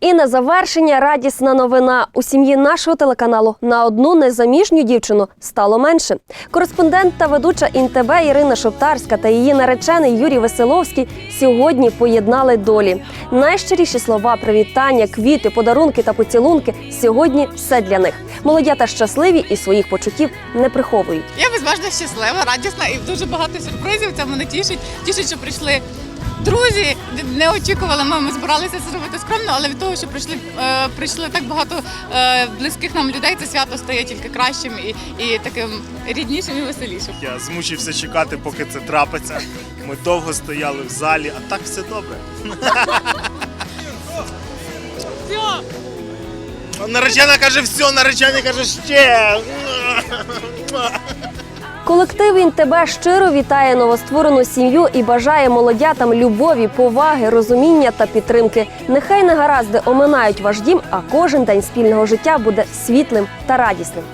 І на завершення радісна новина у сім'ї нашого телеканалу на одну незаміжню дівчину стало менше. Кореспондент та ведуча ІНТБ Ірина Шоптарська та її наречений Юрій Веселовський сьогодні поєднали долі. Найщиріші слова, привітання, квіти, подарунки та поцілунки сьогодні все для них. Молодята щасливі і своїх почуттів не приховують. Я безмежно щаслива, радісна і дуже багато сюрпризів. Це мене тішить. Тішить, що прийшли друзі. Не очікували. Ми, ми збиралися це зробити скромно, але від того, що прийшли, е, прийшли так багато е, близьких нам людей, це свято стає тільки кращим і, і таким ріднішим і веселішим. Я змучився чекати, поки це трапиться. Ми довго стояли в залі, а так все добре. Наречена каже, все, наречений каже ще. Колектив тебе щиро вітає новостворену сім'ю і бажає молодятам любові, поваги, розуміння та підтримки. Нехай негаразди оминають ваш дім, а кожен день спільного життя буде світлим та радісним.